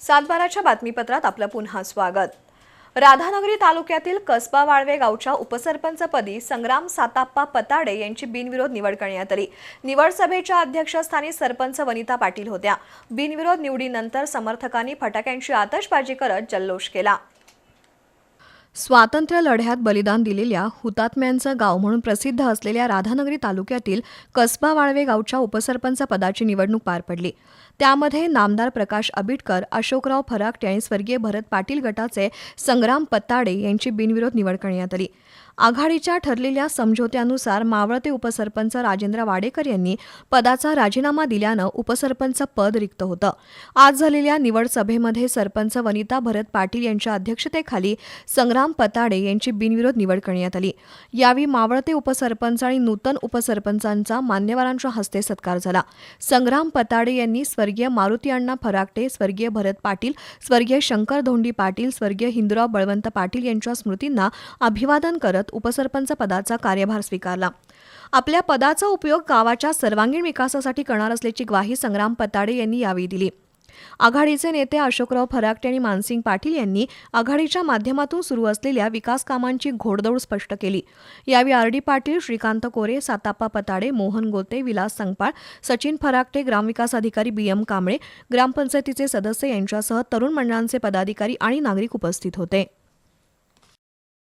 सातबाराच्या बातमीपत्रात आपलं पुन्हा स्वागत. राधानगरी तालुक्यातील कसबा वाळवे गावच्या उपसरपंचपदी संग्राम साताप्पा पताडे यांची बिनविरोध निवड करण्यात आली. निवड सभेच्या अध्यक्षस्थानी सरपंच वनिता पाटील होत्या. बिनविरोध निवडीनंतर समर्थकांनी फटाक्यांची आतषबाजी करत जल्लोष केला. स्वातंत्र्य लढ्यात बलिदान दिलेल्या हुतात्म्यांचं गाव म्हणून प्रसिद्ध असलेल्या राधानगरी तालुक्यातील कसबा वाळवे गावच्या उपसरपंच पदाची निवडणूक पार पडली. त्यामध्ये नामदार प्रकाश आबिटकर अशोकराव फराकटे आणि स्वर्गीय भरत पाटील गटाचे संग्राम पत्ताडे यांची बिनविरोध निवड करण्यात आली. आघाडीच्या ठरलेल्या समझोत्यानुसार मावळते उपसरपंच राजेंद्र वाडेकर यांनी पदाचा राजीनामा दिल्यानं उपसरपंच पद रिक्त होतं. आज झालेल्या निवड सभेमध्ये सरपंच वनिता भरत पाटील यांच्या अध्यक्षतेखाली संग्राम पताडे यांची बिनविरोध निवड करण्यात आली. यावेळी मावळते उपसरपंच आणि नूतन उपसरपंचांचा मान्यवरांच्या हस्ते सत्कार झाला. संग्राम पताडे यांनी स्वर्गीय मारुती अण्णा फराकटे स्वर्गीय भरत पाटील स्वर्गीय शंकर धोंडी पाटील स्वर्गीय हिंदुराव बळवंत पाटील यांच्या स्मृतींना अभिवादन करत उपसरपंच पदाचा कार्यभार स्वीकारला. आपल्या पदाचा उपयोग गावाच्या सर्वांगीण विकासासाठी करणार असल्याची ग्वाही संग्राम पताडे यांनी यावेळी दिली. आघाडीचे नेते अशोकराव फराकटे आणि मानसिंग पाटील यांनी आघाडीच्या माध्यमातून सुरू असलेल्या विकास कामांची घोडदौड स्पष्ट केली. यावेळी आर डी पाटील श्रीकांत कोरे साताप्पा पताडे मोहन गोते विलास संगपाळ सचिन फराकटे ग्रामविकास अधिकारी बी एम कांबळे ग्रामपंचायतीचे सदस्य यांच्यासह तरुण मंडळांचे पदाधिकारी आणि नागरिक उपस्थित होते.